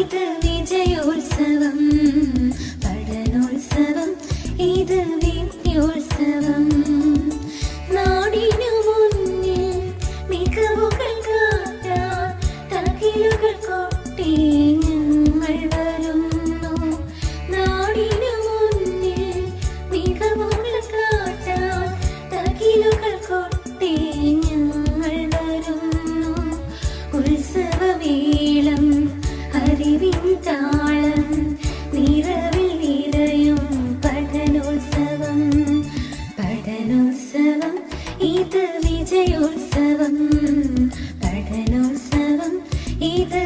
ഇത് വിജയോത്സവം പഠനോത്സവം. ഇത് പഠനോത്സവം ഇത് വിജയോത്സവം. പഠനോത്സവം ഇത്